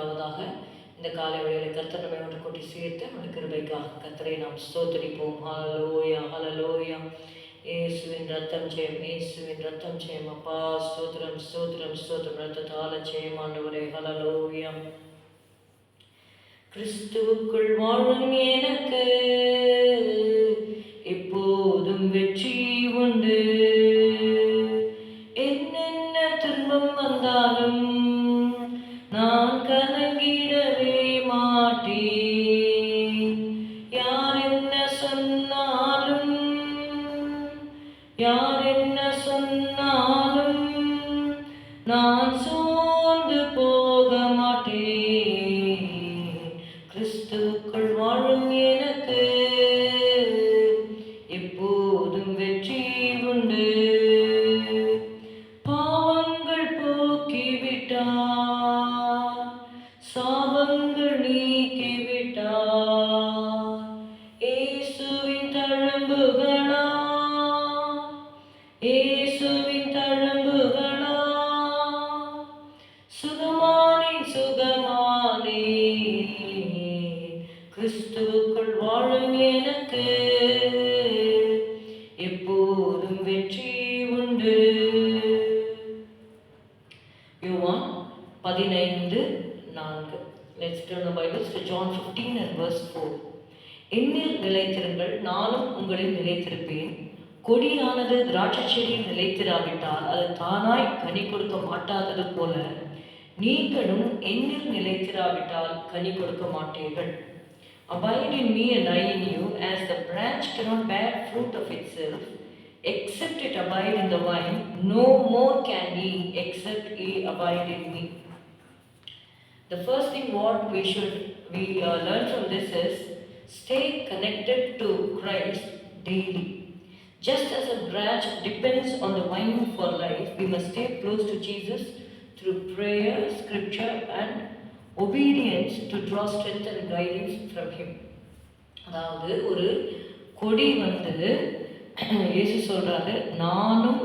முதலாவதாக இந்த காலை வேளையில் கர்த்தர் நம்மை ஒன்று கூட்டி சேர்த்து அந்த கிருபைக்காக கர்த்தரை நாம் ஸ்தோத்தரிப்போம். ஹலலோயா ஹலலோயா இயேசுவின் ரத்தம் ஜெயம் இயேசுவின் ரத்தம் ஜெயம். அப்பா ஸ்தோத்திரம் ஸ்தோத்திரம் ஸ்தோத்திரம். ரத்தத்தால ஜெயம் ஆண்டவரே. ஹலலோயா கிறிஸ்துவுக்குள் வாழும் எனக்கு எப்போதும் வெற்றி உண்டு. என்னென்ன துன்பம் வந்தாலும் எப்போதும் வெற்றி உண்டு. பாவங்கள் போக்கிவிட்டார். சாபங்கள் நீக்கிவிட்டார். ஏசுவின் தழம்புகளா ஏசுவின் தழம்புகளா சுகமானே சுகமானே கிறிஸ்துவுக்குள் வாழும் எனக்கு. போதும் வெற்றி உண்டு. யுவான் பதினைந்து நான்கு. Let's turn the Bible to John 15 and verse 4 என்னில் நிலைத்திருங்கள் நானும் உங்களில் நிலைத்திருப்பேன். கொடியானது திராட்சை செடியில் நிலைத்திராவிட்டால் அது தானாய் கனி கொடுக்க மாட்டாதது போல. நீங்களும் என்னில் நிலைத்திராவிட்டால் கனி கொடுக்க மாட்டீர்கள். Abide in me and I in you, as the branch cannot bear fruit of itself, except it abide in the vine, no more can ye, except ye abide in me. The first thing what we should we uh, learn from this is stay connected to Christ daily. Just as a branch depends on the vine for life, we must stay close to Jesus through prayer, scripture, and obedience to draw strength and guidance from Him. அதாவது ஒரு கொடி வந்து இயேசு சொல்கிறாரு நானும்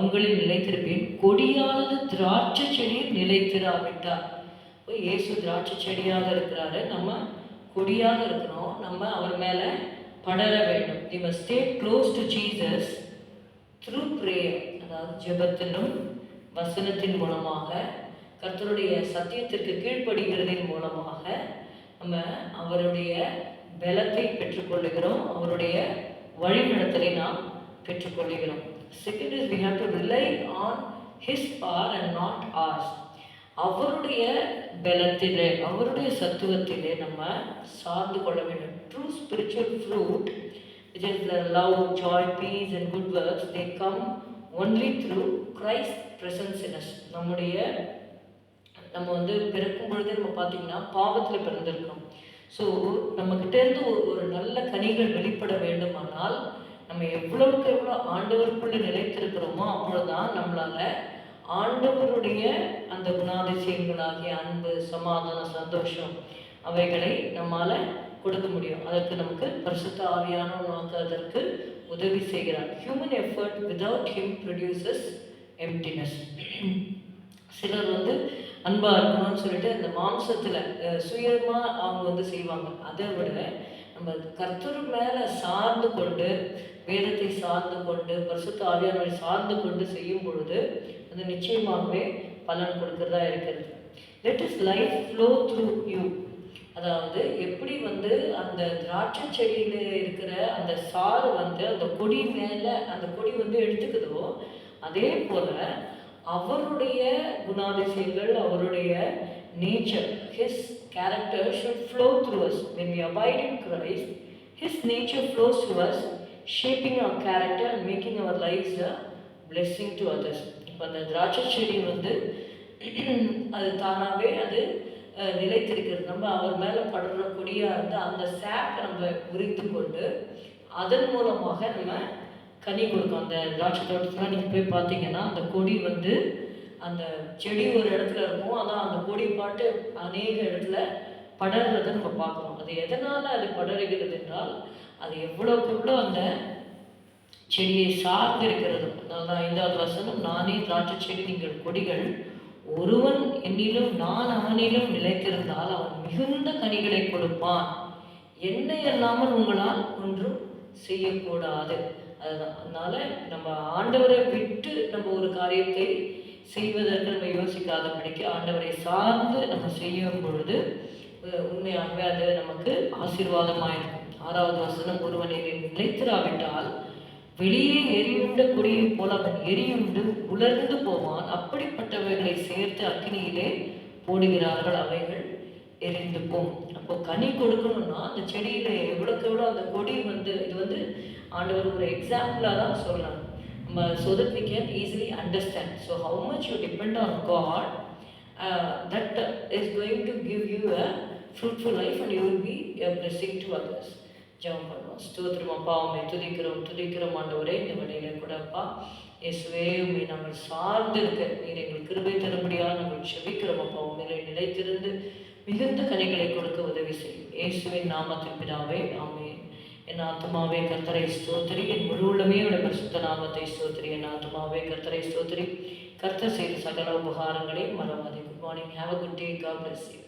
உங்களில் நிலைத்திருப்பேன். கொடியானது திராட்சை செடியில் நிலைத்திராவிட்டார் இப்போ இயேசு திராட்சை செடியாக இருக்கிறாரு. நம்ம கொடியாக இருக்கிறோம். நம்ம அவர் மேலே படர வேண்டும். We must close close to through prayer அதாவது ஜெபத்திலும் வசனத்தின் மூலமாக கர்த்தருடைய சத்தியத்திற்கு கீழ்ப்படுகிறதின் மூலமாக நம்ம அவருடைய பலத்தை பெற்றுக்கொள்ளுகிறோம். அவருடைய வழிநடத்தலை நாம் பெற்றுக்கொள்கிறோம். Second is we have to rely on his power and not ours அவருடைய பலத்திலே அவருடைய சத்துவத்திலே நம்ம சார்ந்து கொள்ள வேண்டும். True spiritual fruit which is the love joy peace and good works they come only through Christ presence நம்முடைய நம்ம வந்து பிறக்கும் பொழுதே நம்ம பார்த்தீங்கன்னா பாவத்தில் பிறந்திருக்கோம் ஸோ நம்மக்கிட்டேருந்து ஒரு ஒரு நல்ல கனிகள் வெளிப்பட வேண்டுமானால் நம்ம எவ்வளவுக்கு எவ்வளோ ஆண்டவருக்குள்ளே நிலைத்திருக்கிறோமோ அவ்வளோதான் நம்மளால் ஆண்டவருடைய அந்த குணாதிசயங்களாகிய அன்பு சமாதானம் சந்தோஷம் அவைகளை நம்மால கொடுக்க முடியும். அதற்கு நமக்கு பரிசுத்த ஆவியானவனாக அதற்கு உதவி செய்கிறார். Human effort without him produces emptiness சிலர் வந்து அன்பாக இருக்கணும்னு சொல்லிட்டு இந்த மாம்சத்தில் சுயமாக அவங்க வந்து செய்வாங்க. அதை விட நம்ம கர்த்தர் மேலே சார்ந்து கொண்டு வேதத்தை சார்ந்து கொண்டு பரிசுத்த ஆவியானவரை சார்ந்து கொண்டு செய்யும் பொழுது அது நிச்சயமாகவே பலன் கொடுக்கறதா இருக்கிறது. Let his life flow through you அதாவது எப்படி வந்து அந்த திராட்சை செடியில் இருக்கிற அந்த சாறு வந்து அந்த கொடி மேலே அந்த கொடி வந்து எடுத்துக்குதோ அதே போல் அவருடைய குணாதிசயங்கள் அவருடைய nature his character should flow through us when we abide in Christ his nature flows to us shaping our character and making our lives a blessing to others இப்போ அந்த திராட்சை செடி வந்து அது தானாகவே அது நிலைத்திருக்கிறது. நம்ம அவர் மேலே படுற கொடியாக இருந்து அந்த சாப்பை நம்ம உரித்து கொண்டு அதன் மூலமாக நம்ம கனி கொடுக்கும். அந்த திராட்சை தோட்டத்தில் நீங்கள் போய் பார்த்தீங்கன்னா அந்த கொடி வந்து அந்த செடி ஒரு இடத்துல இருக்கும் ஆனால் அந்த கொடி பாட்டு அநேக இடத்துல படர்றதை நம்ம பார்க்குறோம். அது எதனால் அது படருகிறது என்றால் அது எவ்வளோக்கு எவ்வளோ அந்த செடியை சார்ந்து இருக்கிறது. அதாவது ஐந்தாவது வசனம் நானே திராட்சை செடி நீங்கள் கொடிகள். ஒருவன் என்னிலும் நான் அவனிலும் நிலைத்திருந்தால் அவன் மிகுந்த கனிகளை கொடுப்பான். என்னை அல்லாமல் உங்களால் ஒன்றும் செய்யக்கூடாது. அதுதான். அதனால நம்ம ஆண்டவரை விட்டு நம்ம ஒரு காரியத்தை செய்வதற்கு நம்ம யோசிக்காதபடிக்கு ஆண்டவரை சார்ந்து நம்ம செய்யும் பொழுது உண்மையாகவே அது நமக்கு ஆசீர்வாதமாக இருக்கும் ஆறாவது வசனம் ஒருவன் நிலைத்திராவிட்டால் வெளியே எரியுண்ட குடியை போல அவன் எரியுண்டு உலர்ந்து போவான். அப்படிப்பட்டவைகளை சேர்த்து அக்னியிலே போடுகிறார்கள் அவைகள். எரிந்துக்கும். அப்போ கனி கொடுக்கணும்னா அந்த செடியில எவ்வளோக்கு எவ்வளோ அந்த கொடி வந்து இது வந்து ஆண்டவர் ஒரு எக்ஸாம்பிளாக தான் சொல்லலாம். நம்ம so that we can easily understand so how much you depend on God that is going to give you a fruitful life and you will be be a blessing to ஜெபம் பண்ணுவோம். ஸ்தோத்திரம் அப்பா உண்மை துதிக்கிறோம். துதிக்கிறோம் ஆண்டவரே இந்த வழியில கூட அப்பா. இயேசுவே உண்மை நாங்கள் சார்ந்து இருக்க நீர் எங்கள் கிருபை தரும்படியாக நாங்கள் செபிக்கிறோம் அப்பா. உண்மையிலே நிலைத்திருந்து மிகுந்த கனிகளை கொடுக்க உதவி செய்யும். இயேசுவின் நாமத்தின் பிதாவே ஆமே என் ஆத்மாவே கர்த்தரை ஸ்தோத்திரி. என் முழு உள்ளமே உடைய பரிசுத்த நாமத்தை ஸ்தோத்திரி. என் ஆத்மாவே கர்த்தரை ஸ்தோத்திரி. கர்த்தர் செய்த சகல உபகாரங்களை மறவாதே. Good morning have a good day God bless you